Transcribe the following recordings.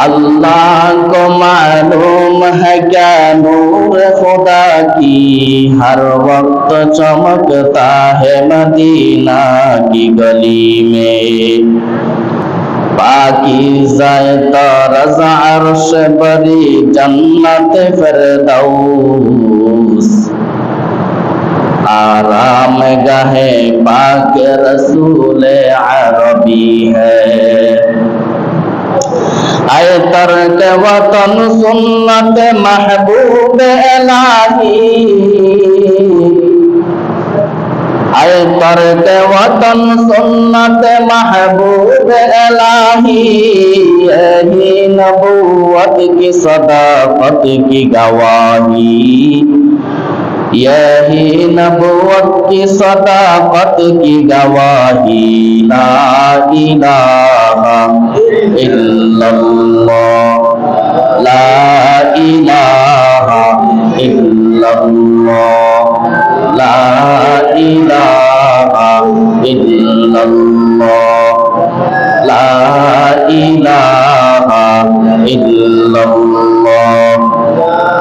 अल्लाह को मालूम है क्या नूर खुदा की हर वक्त चमकता है मदीना की गली में पाकीज़ा तरज़ अर्श बरी जन्नत फिरदौस आराम गहे पाक रसूल अरबी है वतन सुन्नत महबूब इलाही। तर के वतन सुन्नत महबूब इलाही। यही नबुवत की सदाफत की गवाही। यही नबूवत की सदाकत की गवाही ला इलाहा इल्लल्लाह ला इलाहा इल्लल्लाह ला इलाहा इल्लल्लाह ला इलाहा इल्लल्लाह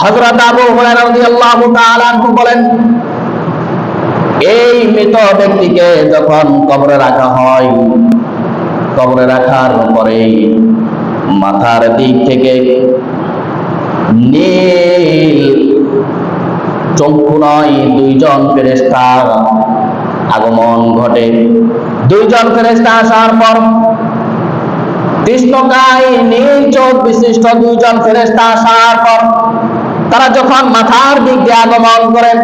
হযরত আবু হুরায়রা রাদিয়াল্লাহু তাআলা আনহু বলেন, এই মৃত ব্যক্তিকে যখন কবরে রাখা হয়, কবরে রাখার পরে মাথার দিক থেকে নীল চক্ষু নয় দুইজন ফেরেশতার আগমন ঘটে। দুইজন ফেরেশতা আসার পর কৃষ্ণকায় নীল চোখ বিশিষ্ট দুইজন ফেরেশতা আসার পর তারা যখন মাথার দিক দিয়ে আগমন করেন,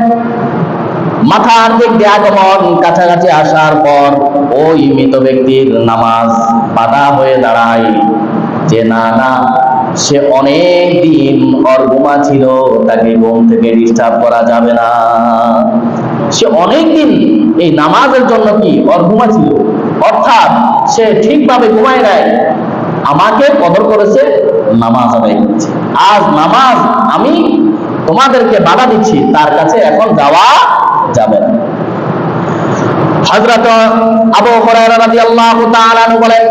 মাথার দিক দিয়ে আগমন কাছাকাছি আসার পর ওই মৃত ব্যক্তির নামাজ বাধা হয়ে দাঁড়ায় যে না না, সে অনেক দিন ওর ঘুমা ছিল, তাকে ঘুম থেকে ডিস্টার্ব করা যাবে না। সে অনেক দিন এই নামাজের জন্য কি ওর ঘুমা ছিল? অর্থাৎ সে ঠিকভাবে ঘুমায় নাই। আমাকে কদর করেছে নামাজ আদায় করেছে। আজ নামাজ আমি তোমাদেরকে বাধা দিচ্ছি, তার কাছে এখন যাওয়া যাবে না। হযরত আবু হুরায়রা রাদিয়াল্লাহু তাআলা বলেন,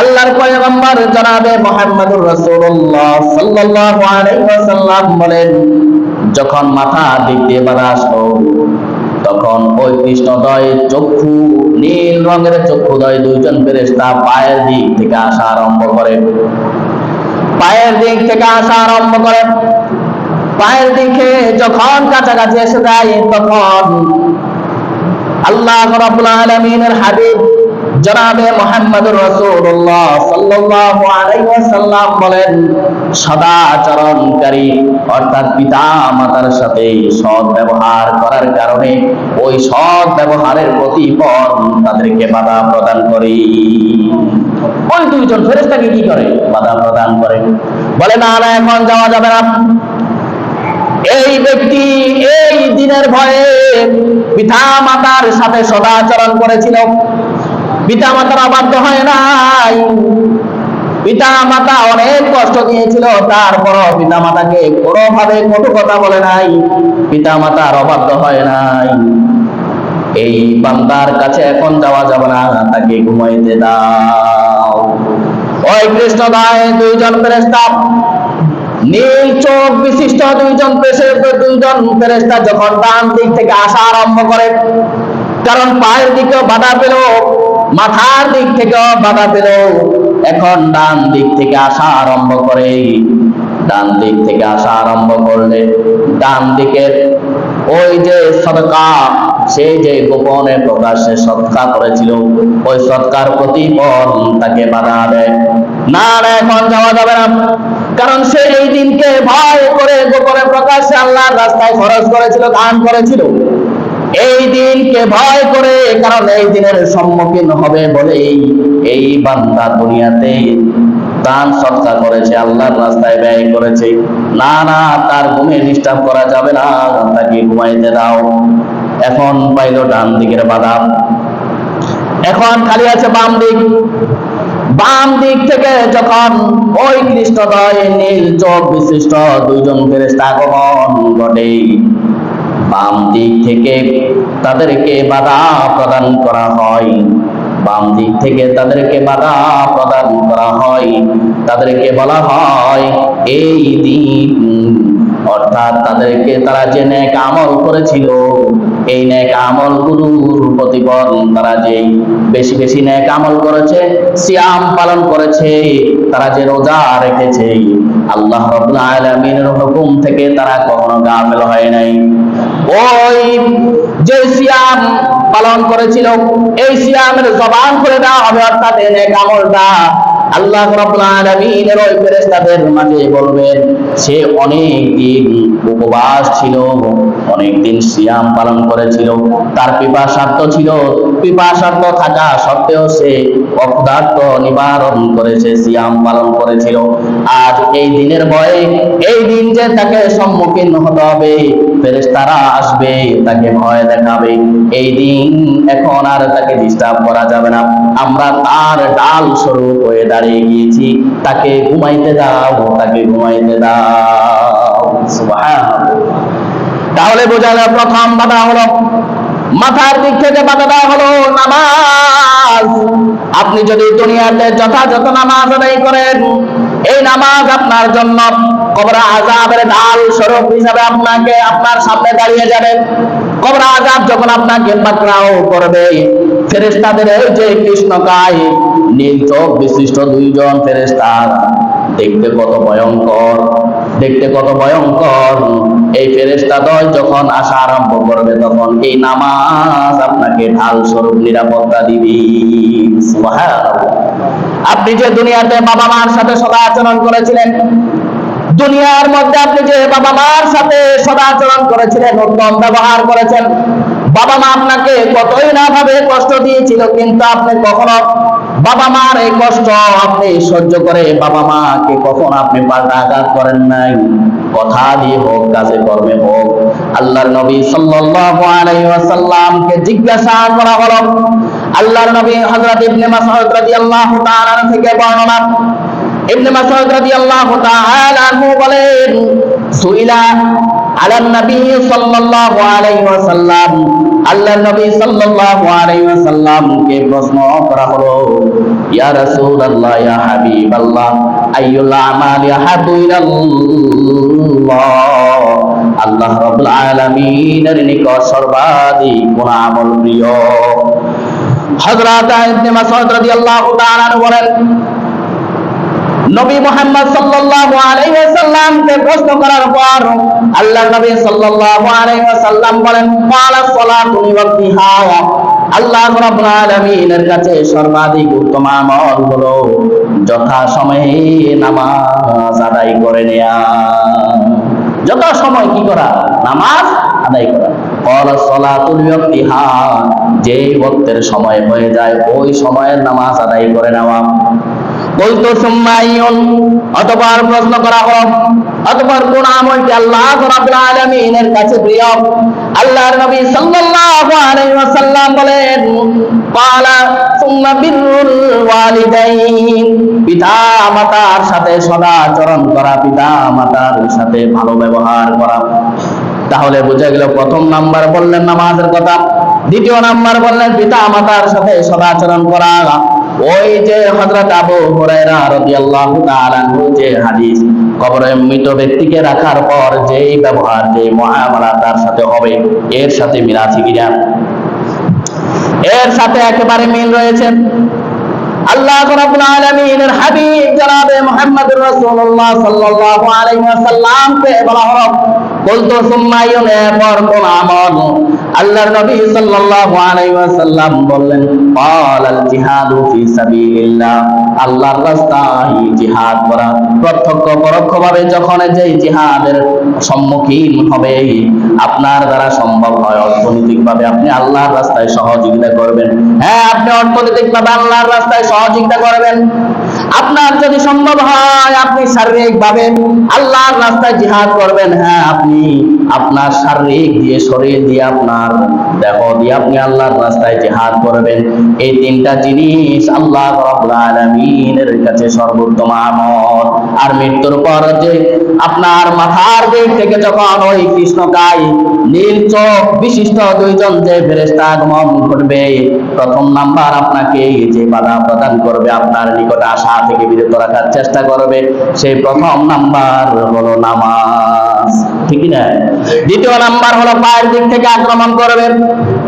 আল্লাহর পয়গম্বর জনাবে মুহাম্মদুর রাসূলুল্লাহ সাল্লাল্লাহু আলাইহি ওয়াসাল্লাম বলেন, যখন মাথা দিয়ে আসলো, তখন ওই কৃষ্ণদয় চক্ষু, নীল রঙের চক্ষুদয় দুইজন ফেরেশতা পায়ের দিক থেকে আসা আরম্ভ করে। পায়ের দিক থেকে আসা আরম্ভ করে। পায়ের দিকে যখন কাছাকাছি এসে যায়, তখন আল্লাহ রাব্বুল আলামিনের হাবিব জনাবে মুহাম্মদুর রাসূলুল্লাহ সাল্লাল্লাহু আলাইহি ওয়াসাল্লাম বলেন সদাচরণকারী অর্থাৎ পিতা মাতার সাথে সৎ ব্যবহার করার কারণে ওই সৎ ব্যবহারের প্রতিফল তাদেরকে বাধা প্রদান করে। ওই দুইজন ফেরেশতাকে কি করে? বাধা প্রদান করে। বলে, না না, এখন যাওয়া যাবে না। এই ব্যক্তি এই দিনের ভয়ে পিতা মাতার সাথে সদাচরণ করেছিল। পিতা মাতার অবাধ্য হয় নাই। পিতা মাতা অনেক কষ্ট দিয়েছিল তারপর পিতা মাতাকে কোনোভাবে কটু কথা বলে নাই পিতা মাতার অবাধ্য হয় নাই। এই বান্দার কাছে এখন যাওয়া যাবে না, তাকে ঘুমাইতে দাও। ওই কৃষ্ণ দায় দুইজন ফেরেস্তা নীল চোখ বিশিষ্ট দুইজন দুইজন ফেরেস্তা যখন ডান দিক থেকে আসা আরম্ভ করে, কারণ পায়ের দিকেও বাধা পেল মাথার দিক থেকে বাধা পেল এখন ডান দিক থেকে আসা আরম্ভ করে। ডান দিক থেকে আসা আরম্ভ করলে ডান দিকের ওই যে সদকা, সে যে গোপনে প্রকাশ্যে সৎকার করেছিল, ওই সৎকার প্রতিফল তাকে বাধা দেয়। না, এখন যাওয়া যাবে না। কারণ সে এই দিনকে ভয় করে গোপনে প্রকাশ্যে আল্লাহর রাস্তায় খরচ করেছিল, দান করেছিল। এই দিনকে ভয় করে, কারণ এই দিনের সম্মুখীন হবে বলেই এই বান্দা দুনিয়াতে দান সৎকার করেছে, আল্লাহর রাস্তায় ব্যয় করেছে। না না, তার ঘুমে ডিস্টার্ব করা যাবে না তাকে ঘুমাইতে দাও। এখন পাইল ডান দিকের বাদাম এখন খালি আছে বাম দিক। বাম দিক থেকে যখন ওই কৃষ্ণদয় নীল চোখ বিশিষ্ট দুইজন ফেরেস্তা আগমন ঘটে বাম দিক থেকে তাদেরকে বাধা প্রদান করা হয়। বাম দিক থেকে তাদেরকে বাধা প্রদান করা হয়। তাদেরকে বলা হয়, এই দিন অর্থাৎ তাদেরকে তারা যে ন্যাক আমল করেছিল, এই ন্যাক আমল গুরুর প্রতিফলন তারা যে বেশি বেশি ন্যাক আমল করেছে, সিয়াম পালন করেছে, তারা যে রোজা রেখেছে। আল্লাহ রাব্বুল আলামিনের হুকুম থেকে তারা কখনো গাফেল হয় নাই। ওই যে সিয়াম পালন করেছিল, এই সিয়ামের জবান করে দেওয়া হবে, অর্থাৎ এই নেক আমলটা আল্লাহ ওই মাঝে বলবেন, সে অনেক দিন উপবাস ছিল অনেক দিন সিয়াম পালন করেছিল, তার পিপাসার্থ ছিল পিপাসার্থ থাকা সত্ত্বেও সে অপদার্থ নিবারণ করেছে, সিয়াম পালন করেছিল। আজ এই দিনের ভয়ে, এই দিন যে তাকে সম্মুখীন হতে হবে ফেরেশতারা আসবে, তাকে ভয় দেখাবে। এই দিন এখন আর তাকে ডিস্টার্ব করা যাবে না। আমরা তার ডাল স্বরূপ হয়ে দাঁড়িয়ে গিয়েছি। তাকে ঘুমাইতে দাও, তাকে ঘুমাইতে দাও। তাহলে বোঝা যায় প্রথম বাধা হলো, মাথার দিক থেকে বাধা দেওয়া হলো নামাজ। আপনি যদি দুনিয়াতে যথাযথ নামাজ আদায় করেন এই নামাজ আপনার জন্য কবরা আজাবের ঢাল স্বরূপ হিসাবে আপনাকে আপনার সামনে দাঁড়িয়ে যাবে। কবরা আজাব যখন আপনাকে পাকড়াও করবে ফেরেস্তাদের এই যে কৃষ্ণকায়, নীল চোখ বিশিষ্ট দুইজন ফেরেশতা। দেখতে কত ভয়ঙ্কর, দেখতে কত ভয়ঙ্কর। এই ফেরেস্তা দল যখন আসা আরম্ভ করবে, তখন এই নামাজ আপনাকে ঢাল স্বরূপ নিরাপত্তা দিবি। আপনি যে দুনিয়াতে বাবা মার সাথে সদা আচরণ করেছিলেন দুনিয়ার মধ্যে আপনি যে বাবা মার সাথে সদাচরণ করেছিলেন, উত্তম ব্যবহার করেছেন, বাবা মা আপনাকে কতই না ভাবে কষ্ট দিয়েছিল, কিন্তু আপনি কখনো বাবা মার এই কষ্ট আপনি সহ্য করে বাবা মাকে কখন আপনি পাল্টা আঘাত করেন নাই। কথা দিয়ে হোক, কাজে কর্মে হোক, আল্লাহর নবী সাল্লাল্লাহু আলাইহি ওয়াসাল্লামকে জিজ্ঞাসা করা হলো। আল্লাহর নবী হযরত ইবনে মাসউদ রাদিয়াল্লাহু তাআলা থেকে বর্ণনা ইবনে মাসউদ রাদিয়াল্লাহু তাআলা আনহু বলেন, সুইলা আলান নবী সাল্লাল্লাহু আলাইহি ওয়াসাল্লাম। আল্লাহর নবী সাল্লাল্লাহু আলাইহি ওয়াসাল্লামকে প্রশ্ন করা হলো, ইয়া রাসূলুল্লাহ, ইয়া হাবিবাল্লাহ, আইয়ুল আমালি আহাবু ইলাল্লাহ? আল্লাহ রাব্বুল আলামিনের নিকট সর্বাধিক কোন আমল প্রিয়। হযরত ইবনে মাসউদ রাদিয়াল্লাহু তাআলা বলেন নবী মুহাম্মদ সাল্লাল্লাহু আলাইহি ওয়াসাল্লামকে প্রশ্ন করার পর আল্লাহ নবী সাল্লাল্লাহু আলাইহি ওয়াসাল্লাম বলেন ক্বালা সালাতু ওয়াক্তিহা আল্লাহ রাব্বুল আলামিনের কাছে সর্বাধিক উত্তম আমল হলো যথা সময়ে নামাজ আদায় করে নেয়া। যথা সময় কি করা? নামাজ আদায় করা। যে ওয়াক্তের সময় হয়ে যায়, ওই সময়ের নামাজ আদায় করে নেওয়া। বলতো সুম্মাইয়ুন, অতঃপর প্রশ্ন করা হলো, অতঃপর কোন আমলটি আল্লাহ রাব্বুল আলামিনের কাছে প্রিয়? আল্লাহর নবী সাল্লাল্লাহু আলাইহি ওয়াসাল্লাম বলেন, ক্বালা সুম্মা বিররুল ওয়ালিদাইন পিতা মাতার সাথে সদাচরণ করা, পিতা মাতার সাথে ভালো ব্যবহার করা। তাহলে বোঝা গেল, প্রথম নাম্বার বললেন নামাজের কথা, দ্বিতীয় নাম্বার বললেন পিতা মাতার সাথে সদাচরণ করা। ওই যে হযরত আবু হুরায়রা রাদিয়াল্লাহু তাআলা যে হাদিস কবরে মৃত ব্যক্তিকে রাখার পর যেই ব্যবহার যে মুআমালা তার সাথে হবে, এর সাথে মিল কিনা এর সাথে একেবারে মিল রয়েছে। আল্লাহ রাব্বুল আলামিনের হাবিব জনাবে মুহাম্মদুর রাসূলুল্লাহ সাল্লাল্লাহু আলাইহি ওয়াসাল্লামকে বলা হলো বলতো নবী সাল্লাল্লাহু আলাইহি ওয়াসাল্লাম বললেন, ক্বালাল জিহাদু ফি সাবিলিল্লাহ। আল্লাহর রাস্তায় জিহাদ করা প্রত্যক্ষ পরোক্ষভাবে যখন যেই জিহাদের সম্মুখীন হবে আপনার দ্বারা সম্ভব হয় অর্থনৈতিকভাবে আপনি আল্লাহর রাস্তায় সহযোগিতা করবেন। হ্যাঁ আপনি অর্থনৈতিকভাবে আল্লাহর রাস্তায় সহযোগিতা করবেন। আপনার যদি সম্ভব হয়, আপনি শারীরিক ভাবে আল্লাহর রাস্তায় জিহাদ করবেন। হ্যাঁ আপনি আপনার শারীরিক দিয়ে শরীর দিয়ে আপনার দেহ দিয়ে আপনি আল্লাহর রাস্তায় জিহাদ করবেন। এই তিনটা জিনিস আল্লাহ রাব্বুল কাছে সর্বোত্তম আমল। আর মৃত্যুর পর যে আপনার মাথার দিক থেকে যখন ওই কৃষ্ণকায় নীল চোখ বিশিষ্ট দুইজন যে ফেরেশতা আগমন করবে প্রথম নাম্বার আপনাকে যে বাধা প্রদান করবে, আপনার নিকট আশা থেকে বিরত রাখার চেষ্টা করবে। সেই প্রথম নাম্বার হলো নামাজ। ঠিক না? দ্বিতীয় নাম্বার হলো পায়ের দিক থেকে আক্রমণ করবে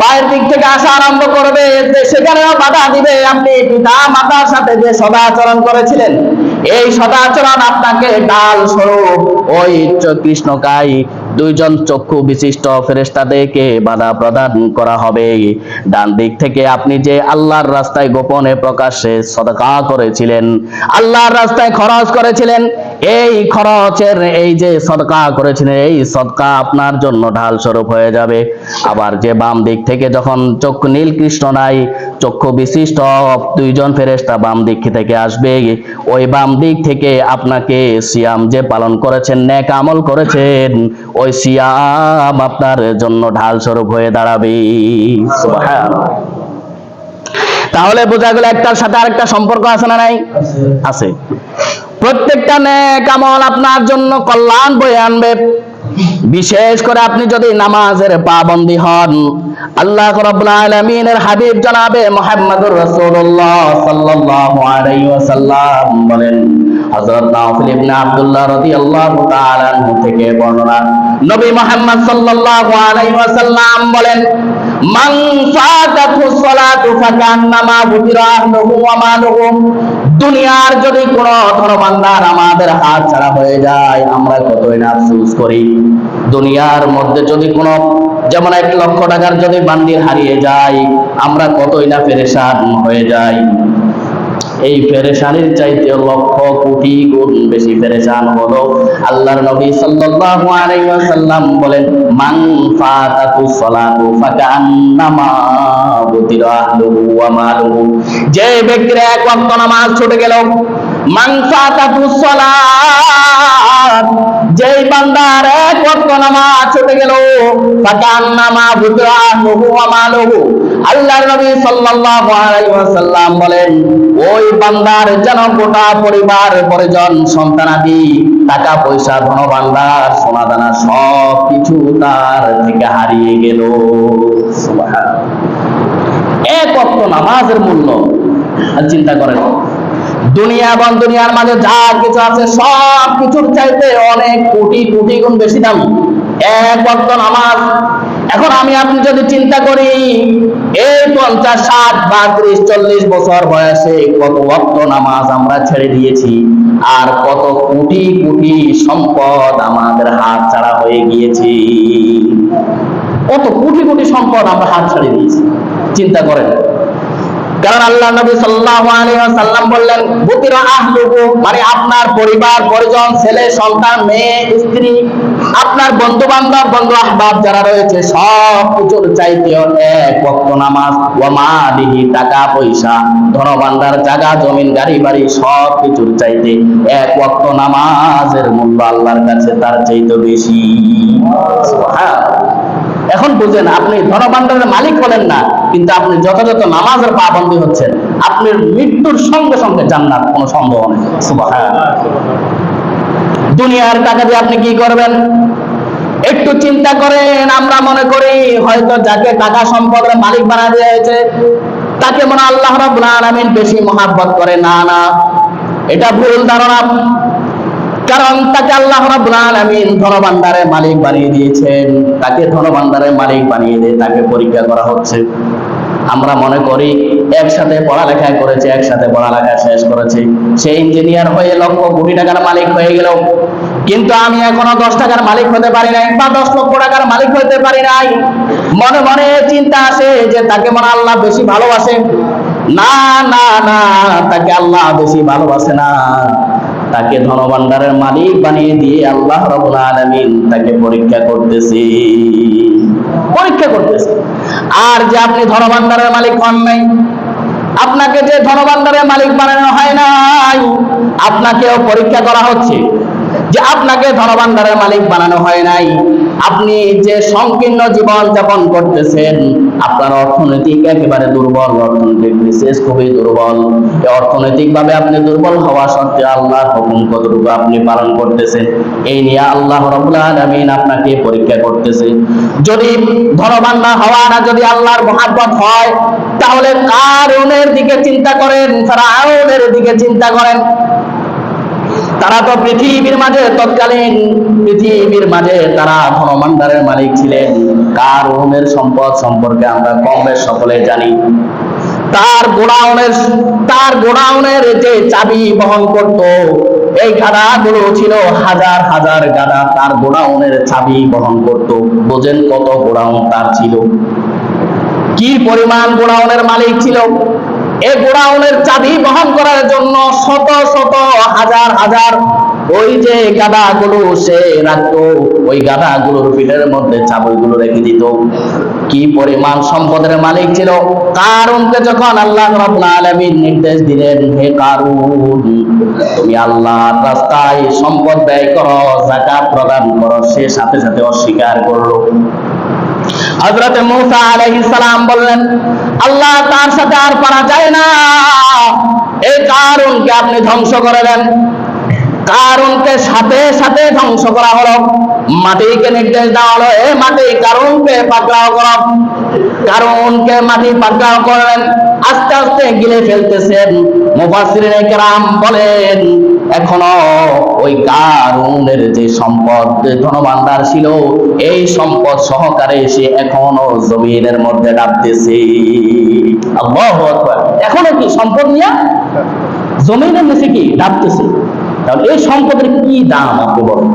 পায়ের দিক থেকে আসা আরম্ভ করবে সেখানেও বাধা দিবে। আপনি পিতা মাতার সাথে যে সদাচরণ করেছিলেন, এই সদাচরণ আপনাকে ডাল স্বরূপ ওই কৃষ্ণকায় দুইজন চক্ষু বিশিষ্ট ফেরেশতাদেরকে বাধা প্রদান করা হবে। ডান দিক থেকে আপনি যে আল্লাহর রাস্তায় গোপনে প্রকাশ্যে সদকা করেছিলেন, আল্লাহর রাস্তায় খরচ করেছিলেন এই খরচের এই যে সদকা করেছিলেন এই সদকা আপনার জন্য ঢাল স্বরূপ হয়ে যাবে। আবার যে বাম দিক থেকে যখন চক্ষু নীল কৃষ্ণ নাই, চক্ষু বিশিষ্ট, দুইজন ফেরেস্তা বাম দিক থেকে আসবে। ওই বাম দিক থেকে আপনাকে সিয়াম যে পালন করেছেন, নেক আমল করেছেন, ওই সিয়াম আপনার জন্য ঢাল স্বরূপ হয়ে দাঁড়াবে। তাহলে বোঝা গেল একটার সাথে আরেকটা সম্পর্ক আছে না নাই? আছে। প্রত্যেকটা নেক আমল আপনার জন্য কল্যাণ বয়ে আনবে। বিশেষ করে আপনি যদি নামাজের পাবন্দী হন, আল্লাহ রাব্বুল আলামিনের হাবিব জনাবে মুহাম্মদুর রাসূলুল্লাহ সাল্লাল্লাহু আলাইহি ওয়াসাল্লাম বলেন, হযরত ইবনে আব্দুল্লাহ রাদিয়াল্লাহু তাআলা থেকে বর্ণনা, নবী মুহাম্মদ সাল্লাল্লাহু আলাইহি ওয়াসাল্লাম বলেন, মান সালাতু ফাকান্নামা ওয়া দুনিয়ার যদি কোন ধনভান্ডার আমাদের হাত ছাড়া হয়ে যায়, আমরা কতই না আফসোস করি। দুনিয়ার মধ্যে যদি কোন, যেমন এক লক্ষ টাকার যদি বান্ডিল হারিয়ে যায়, আমরা কতই না পেরেশান হয়ে যাই। এই পেরেশানির চাইতে লক্ষ কোটি গুণ বেশি পেরেশান হলো আল্লাহর নবী সাল্লাল্লাহু আলাইহি ওয়াসাল্লাম বলেন, মান ফাতাতু সালাতু ফাকান্নামা বুতিরা আহলুহু ওয়া মালুহু। যে ব্যক্তির এক ওয়াক্ত নামাজ ছুটে গেল, মান ফাতাতু সালাত যেই বান্দার ওয়াক্ত ছুটে গেল আল্লাহর নবী সাল্লাল্লাহু আলাইহি ওয়াসাল্লাম বলেন, ওই বান্দার যেন গোটা পরিবার, পরিজন টাকা পয়সা ধন ভান্ডার সোনা দানা সব কিছু তার থেকে হারিয়ে গেল। এক অক্ত নামাজের মূল্য, চিন্তা করেন। দুনিয়া এবং দুনিয়ার মাঝে যা কিছু আছে, সব কিছুর চাইতে অনেক কোটি কোটি গুণ বেশি দাম। এক অক্ত নামাজ। এখন আমি আপনি যদি চিন্তা করি, এই পঞ্চাশ, ষাট বা ত্রিশ, চল্লিশ বছর বয়সে কত অক্ত নামাজ আমরা ছেড়ে দিয়েছি, আর কত কোটি কোটি সম্পদ আমাদের হাত ছাড়া হয়ে গিয়েছি। কত কোটি কোটি সম্পদ আমরা হাত ছাড়ে দিয়েছি। চিন্তা করেন। কারণ আল্লাহ নবী সাল্লাল্লাহু আলাইহি ওয়াসাল্লাম বললেন, বুতিরা আহলুহু মানে আপনার পরিবার, পরিজন, ছেলে, সন্তান, মেয়ে, স্ত্রী, আপনার বন্ধু বান্ধব বন্ধু আহবাব যারা রয়েছে, সব কিছুর চাইতেও এক ওয়াক্ত নামাজ, ওয়া মালিহি টাকা পয়সা ধন ভান্ডার জায়গা, জমিন, গাড়ি, বাড়ি, সব কিছুর চাইতে এক ওয়াক্ত নামাজের মূল্য আল্লাহর কাছে তার চাইতে বেশি। সুবহানাল্লাহ। এখন বুঝেন, আপনি ধনভাণ্ডারের মালিক হলেন না, কিন্তু আপনি যথাযথ নামাজের পাবন্দি হচ্ছেন। আপনার মৃত্যুর সঙ্গে সঙ্গে জান্নাত কোনো সন্দেহ নেই। দুনিয়ার টাকা দিয়ে আপনি কি করবেন? একটু চিন্তা করেন, আমরা মনে করি হয়তো যাকে টাকা সম্পদের মালিক বানা দেওয়া হয়েছে, তাকে মনে আল্লাহ রাব্বুল আলামিন বেশি মহাব্বত করে। না না, এটা ভুল ধারণা। কারণ তাকে আল্লাহ রাব্বুল মালিক বানিয়ে দিয়েছেন। তাকে ধনভাণ্ডারের মালিক বানিয়ে দিয়ে তাকে পরীক্ষা করা হচ্ছে। আমরা মনে করি, একসাথে পড়ালেখা করেছে, একসাথে পড়ালেখা শেষ করেছে। সে ইঞ্জিনিয়ার হয়ে লক্ষ কোটি টাকার মালিক হয়ে গেল। কিন্তু আমি এখনও দশ টাকার মালিক হতে পারি নাই বা দশ লক্ষ টাকার মালিক হতে পারি নাই। মনে মনে চিন্তা আসে যে তাকে মনে আল্লাহ বেশি ভালোবাসে। না না না, তাকে আল্লাহ বেশি ভালোবাসে না। তাকে ধনভাণ্ডারের মালিক বানিয়ে দিয়ে আল্লাহ রবুল আলমিন তাকে পরীক্ষা করতেছি। পরীক্ষা করতেছি। আর যে আপনি ধনভাণ্ডারের মালিক হন নাই, আপনাকে যে ধনভাণ্ডারের মালিক বানানো হয় নাই, আপনাকেও পরীক্ষা করা হচ্ছে। যে আপনাকে ধনভাণ্ডারের মালিক বানানো হয় নাই। আপনি যে সংকীর্ণ জীবন যাপন করতেছেন, আপনার অর্থনৈতিক একেবারে দুর্বল, অর্থনৈতিক বিশেষ খুবই দুর্বল। অর্থনৈতিক ভাবে আপনি দুর্বল হওয়া সত্ত্বেও আল্লাহর হুকুম কতটুকু আপনি পালন করতেছেন, এই নিয়ে আল্লাহ রবুল আলমিন আপনাকে পরীক্ষা করতেছে। যদি ধনবান না হওয়া না যদি আল্লাহর মহাব্বত হয়, তাহলে কারণের দিকে চিন্তা করেন, ফেরাউনের দিকে চিন্তা করেন। তারা তো পৃথিবীর মাঝে তৎকালীন, পৃথিবীর মাঝে তারা ধনভাণ্ডারের মালিক ছিলেন। কারণের সম্পদ সম্পর্কে আমরা কম বেশ সকলে জানি। তার গোডাউনের তার গোডাউনের যে চাবি বহন করত, এই গাদাগুলো ছিল হাজার হাজার গাদা তার গোডাউনের চাবি বহন করত। বোঝেন কত গোডাউন তার ছিল? কি পরিমাণ গোডাউনের মালিক ছিল? গোডাউনের চাবি বহন করার জন্য শত শত হাজার হাজার ওই যে সে রাখতো, ওই পিঠের মধ্যে রেখে দিত। কি পরিমাণ সম্পদের মালিক ছিল? কারণকে যখন আল্লাহ রাব্বুল নির্দেশ দিলেন, হে কারুন, তুমি আল্লাহর রাস্তায় সম্পদ ব্যয় করো যাকাত প্রদান করো সে সাথে সাথে অস্বীকার করল। হযরত মুসা আলাইহিস সালাম বললেন, আল্লাহ তার সাথে আর পারা যায় না। এই কারণকে আপনি ধ্বংস করে দেন। কারণকে সাথে সাথে ধ্বংস করা হলো। মাটিকে নির্দেশ দেওয়া হলো, এ মাটি কারণকে পাকড়াও করো। কারণকে মাটি পাকড়াও করলেন, আস্তে আস্তে গিলে ফেলতেছেন। মুফাসসিরিনে কেরাম বলেন, এখনও ওই কারুনের যে সম্পদ ধনভাণ্ডার ছিল, এই সম্পদ সহকারে সে এখনও জমিনের মধ্যে আকবার। এখনও কি সম্পদ নিয়ে? জমিনের নিচে কি? ডাবতেছে। তাহলে এই সম্পদের কি দাম আপনি বলেন।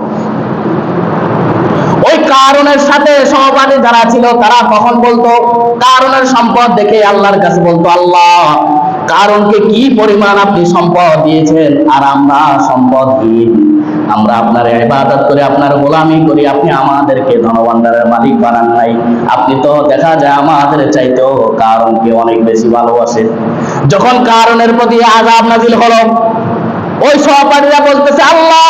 ওই কারণের সাথে সহপাঠী যারা ছিল, তারা কখন বলতো? কারণের সম্পদ দেখে আল্লাহর কাছে বলতো, আল্লাহ, কারণকে কি পরিমাণ আপনি সম্পদ দিয়েছেন? আর আমরা সম্পদহীন আমরা আপনার ইবাদত করে, আপনার গোলামি করি, আপনি আমাদেরকে ধনভাণ্ডারের মালিক বানান নাই। আপনি তো দেখা যায় আমাদের চাইতেও কারণকে অনেক বেশি ভালোবাসেন। যখন কারণের প্রতি আজাব নাজিল হলো ওই সহপাঠীরা বলতেছে, আল্লাহ,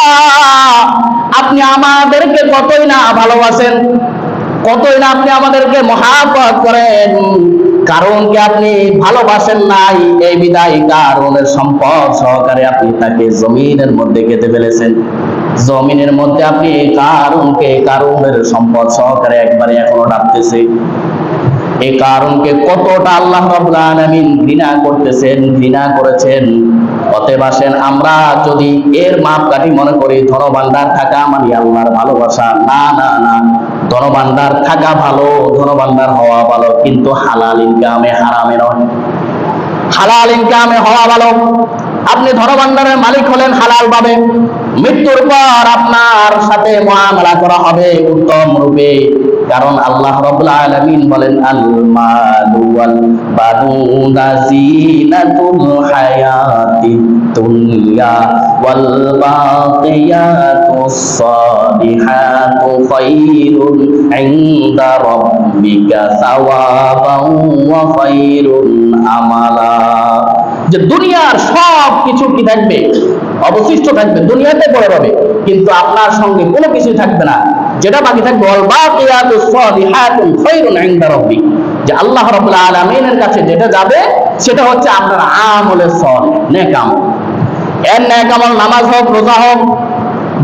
আপনি আমাদেরকে কতই না ভালোবাসেন, কতই না আপনি আমাদেরকে মহাপত করেন। কারণকে আপনি ভালোবাসেন নাই, এই বিদায় কারণের সম্পদ সহকারে আপনি তাকে জমিনের মধ্যে গেঁথে ফেলেছেন। জমিনের মধ্যে আপনি কারণকে কারণের সম্পদ সহকারে একবারে এখনও ডাকতেছে। এই কারণকে কতটা আল্লাহ রাব্বুল আলামিন ঘৃণা করতেছেন, ঘৃণা করেছেন অতএব আসেন, আমরা যদি এর মাপকাঠি মনে করি ধনবান্ধার থাকা মানে আল্লাহর ভালোবাসা। না না না ধনবান্ধার থাকা ভালো ধনবান্ধার হওয়া ভালো, কিন্তু হালাল ইনকামে হারামে নয়। হালাল ইনকামে হওয়া ভালো। আপনি ধনবান্ধারের মালিক হলেন, হালাল ভাবে মৃত্যুর পর আপনার সাথে মুআমালা করা হবে উত্তম রূপে। কারণ আল্লাহ রাব্বুল আলামিন বলেন আল মালু ওয়াল বানুনা জিনাতুল খায়রুন আমালা। যে দুনিয়ার সব কিছু কি থাকবে? অবশিষ্ট থাকবে। দুনিয়াতে পড়ে রবে। কিন্তু আপনার সঙ্গে কোনো কিছু থাকবে না। যেটা বাকি থাকবে যে আল্লাহ রাব্বুল আলামিনের কাছে যেটা যাবে, সেটা হচ্ছে আপনার আমলের সলিহ নেক আমল। এর নেক আমল নামাজ হোক, রোজা হোক,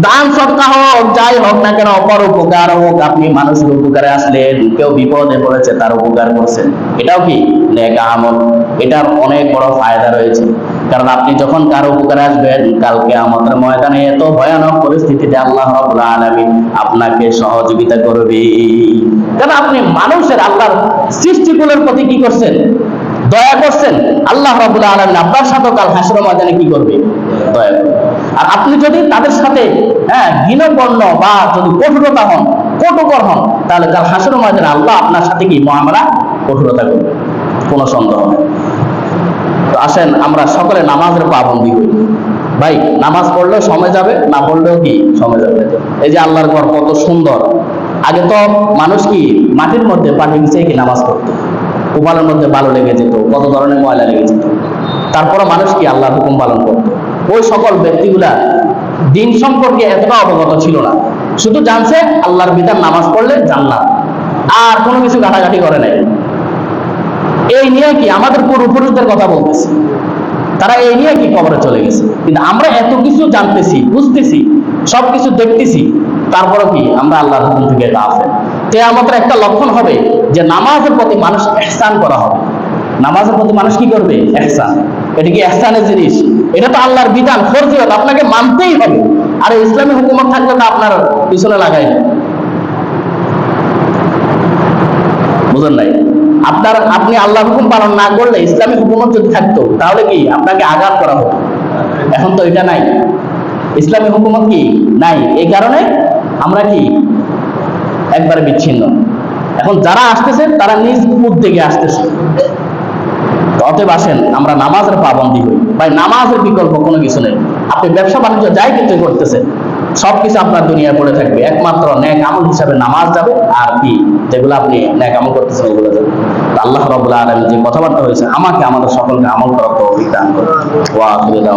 দান সৎকা হোক, যাই হোক না কেন, অপর উপকার হোক, আপনি মানুষের উপকারে আসলেন, কেউ বিপদে পড়েছে, তার উপকার করছেন। এটাও কি? নেক আমল। এটার অনেক বড় ফায়দা রয়েছে। কারণ আপনি যখন কারও উপকারে আসবেন কালকে আমাদের ময়দানে এত ভয়ানক পরিস্থিতিতে আল্লাহ রাব্বুল আপনাকে সহযোগিতা করবে। কারণ আপনি মানুষের আল্লাহর সৃষ্টিকুলের প্রতি কি করছেন? দয়া করছেন? আল্লাহ রাব্বুল আলামিন আপনার সাথে কাল হাসর ময়দানে কি করবে? দয়া আর আপনি যদি তাদের সাথে হ্যাঁ ঘৃণবর্ণ বা যদি কঠোরতা হন, কটুকর হন, তাহলে কাল হাসর ময়দানে আল্লাহ আপনার সাথে কি? মহামারা কঠোরতা করবে। কোনো সন্দেহ নেই। আসেন, আমরা সকলে নামাজের পাবন্দি হই। ভাই, নামাজ পড়লেও সময় যাবে, না পড়লেও কি সময় যাবে? এই যে আল্লাহর ঘর কত সুন্দর। আগে তো মানুষ কি মাটির মধ্যে পাটি নিচে কি নামাজ পড়তো? উপালের মধ্যে বালু লেগে যেত, কত ধরনের ময়লা লেগে যেত। তারপরে মানুষ কি আল্লাহর হুকুম পালন করত? ওই সকল ব্যক্তিগুলা দিন সম্পর্কে এতটা অবগত ছিল না। শুধু জানছে আল্লাহর বিধান নামাজ পড়লে জান্নাত। আর কোনো কিছু ঘাটাঘাটি করে নাই। এই নিয়ে কি আমাদের পূর্বপুরুষদের কথা বলতেছি? তারা এই নিয়ে কি কবরে চলে গেছে? কিন্তু আমরা এত কিছু জানতেছি, বুঝতেছি, সবকিছু দেখতেছি তারপরে কি আমরা আল্লাহর হুকুম থেকে গাফেল কেয়ামতের একটা লক্ষণ হবে যে নামাজের প্রতি মানুষ এহসান করা হবে। নামাজের প্রতি মানুষ কি করবে? এহসান। এটা কি এহসানের জিনিস? এটা তো আল্লাহর বিধান, ফরজিয়ত, আপনাকে মানতেই হবে। আর ইসলামী হুকুমত থাকলে তো আপনার পিছনে লাগাই। বুঝলেন নাই? আপনার আপনি আল্লাহ হুকুম পালন না করলে ইসলামী হুকুমত যদি থাকতো, তাহলে কি আপনাকে আঘাত করা হতো? এখন তো এটা নাই। ইসলামী হুকুমত কি? নাই। এই কারণে আমরা কি? একবারে বিচ্ছিন্ন। এখন যারা আসতেছে, তারা নিজ উদ্যোগে আসতেছে। অতএব আসেন, আমরা নামাজের পাবন্দি হই। ভাই, নামাজের বিকল্প কোনো কিছু নেই। আপনি ব্যবসা বাণিজ্য যাই কিন্তু করতেছেন। সবকিছু আপনার দুনিয়ায় পড়ে থাকবে। একমাত্র ন্যাক আমল হিসাবে নামাজ যাবে আর কি? যেগুলো আপনি ন্যাক আমল করতেছেন, এগুলো যাবে। আল্লাহ রবুল্লা আলম যে কথাবার্তা হয়েছে আমাকে আমাদের সকলকে আমল করার করে ওয়া আলহামদুলিল্লাহ।